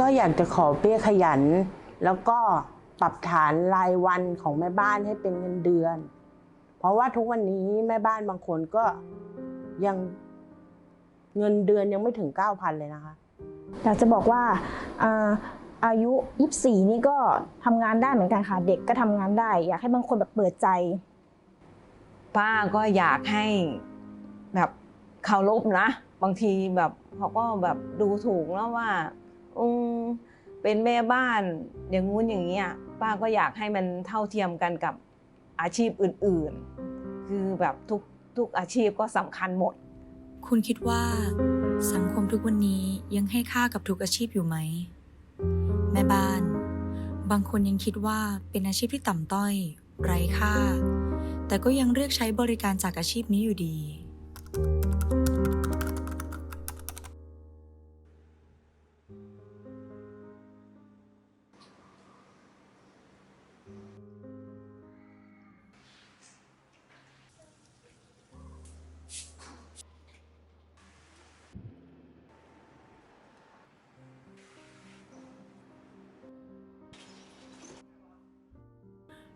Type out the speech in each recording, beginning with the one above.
ก็อยากจะขอเปี้ยขยัน แล้วก็ปรับฐานรายวันของแม่บ้านให้เป็นเงินเดือน เพราะว่าทุกวันนี้แม่บ้านบางคนก็ยังเงินเดือนยังไม่ถึง 9,000 เลยนะคะ อยากจะบอกว่าอ่าอายุ 24 นี่ก็ทำงานได้เหมือนกันค่ะ เด็กก็ทำงานได้ อยากให้บางคนแบบเปิดใจ ป้าก็อยากให้แบบเคารพนะ บางทีแบบเขาก็แบบดูถูกแล้วว่า อืมเป็นแม่บ้านอย่างงู้นอย่างเงี้ยป้าก็อยากให้มันเท่าเทียมกันกับอาชีพอื่นๆ คือแบบทุกทุกอาชีพก็สำคัญหมด คุณคิดว่าสังคมทุกวันนี้ยังให้ค่ากับทุกอาชีพอยู่ไหม แม่บ้าน บางคนยังคิดว่าเป็นอาชีพที่ต่ำต้อย ไร้ค่า แต่ก็ยังเลือกใช้บริการจากอาชีพนี้อยู่ดี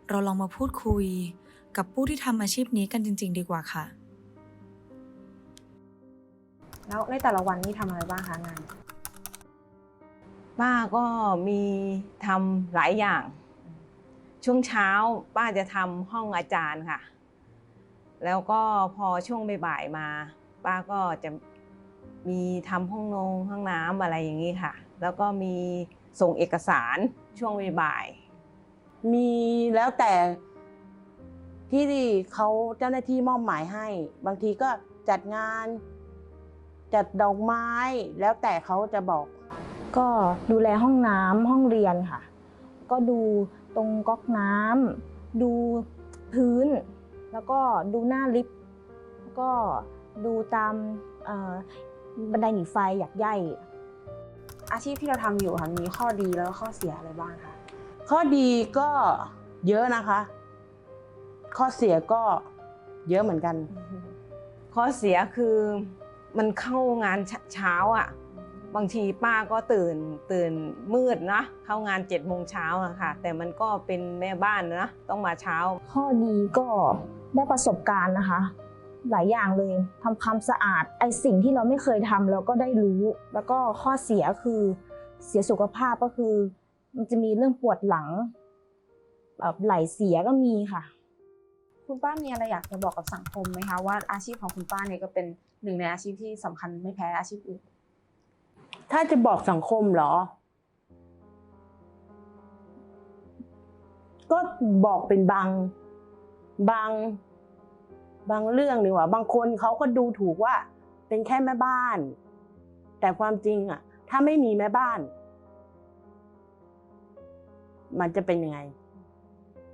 เราลองมาพูดคุยกับผู้ที่ทำอาชีพนี้กันจริง ๆ ดีกว่าค่ะ แล้วในแต่ละวันนี่ทำอะไรบ้างคะงาน ป้าก็มีทำหลายอย่าง ช่วงเช้าป้าจะทำห้องอาจารย์ค่ะ แล้วก็พอช่วงบ่ายๆมา ป้าก็จะมีทำห้องนงห้องน้ำอะไรอย่างนี้ค่ะ แล้วก็มีส่งเอกสารช่วงบ่ายๆ มีแล้วแต่ที่เขาเจ้าหน้าที่มอบหมายให้ บางทีก็จัดงาน จัดดอกไม้แล้วแต่เขาจะบอก ก็ดูแลห้องน้ำห้องเรียนค่ะ ก็ดูตรงก๊อกน้ำดูพื้น แล้วก็ดูหน้าลิฟต์แล้วก็ดูตามเอ่อบันไดหนีไฟหยักใยอาชีพที่เราทำอยู่ค่ะมีข้อดีแล้วก็ข้อเสียอะไรบ้างคะ ข้อดีก็เยอะนะคะ ข้อเสียก็เยอะเหมือนกัน ข้อเสียคือมันเข้างานเช้าอะ บางทีป้าก็ตื่นตื่นมืดนะ เข้างานเจ็ดโมงเช้าอะค่ะ แต่มันก็เป็นแม่บ้านนะต้องมาเช้า ข้อดีก็ได้ประสบการณ์นะคะ หลายอย่างเลยทำความสะอาดไอสิ่งที่เราไม่เคยทำเราก็ได้รู้ แล้วก็ข้อเสียคือเสียสุขภาพก็คือ มันจะมีเรื่องปวดหลังแบบไหลเสียก็มีค่ะ คุณป้ามีอะไรอยากจะบอกกับสังคมไหมคะว่าอาชีพของคุณป้าเนี่ยก็เป็นหนึ่งในอาชีพที่สำคัญไม่แพ้อาชีพอื่น ถ้าจะบอกสังคมเหรอ ก็บอกเป็นบางบางบางเรื่องดีกว่า บางคนเขาก็ดูถูกว่า เป็นแค่แม่บ้าน แต่ความจริงอะถ้าไม่มีแม่บ้าน มันจะเป็นยังไง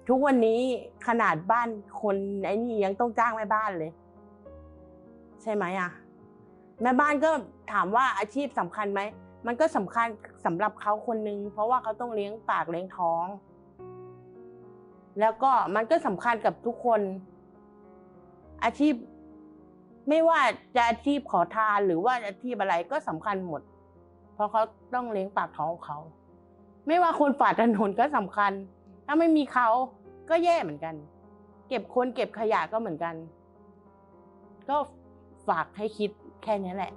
ทุกวันนี้ขนาดบ้านคนไอ้นี่ยังต้องจ้างแม่บ้านเลย ใช่ไหมอะแม่บ้านก็ถามว่าอาชีพสำคัญไหมมันก็สำคัญสำหรับเขาคนนึง เพราะว่าเขาต้องเลี้ยงปากเลี้ยงท้อง แล้วก็มันก็สำคัญกับทุกคน อาชีพ ไม่ว่าจะอาชีพขอทานหรือว่าอาชีพอะไรก็สำคัญหมด เพราะเขาต้องเลี้ยงปากท้องของเขา ไม่ว่าคนฝ่าถนนก็สำคัญ ถ้าไม่มีเขาก็แย่เหมือนกัน เก็บคนเก็บขยะก็เหมือนกัน ก็ฝากให้คิดแค่นี้แหละ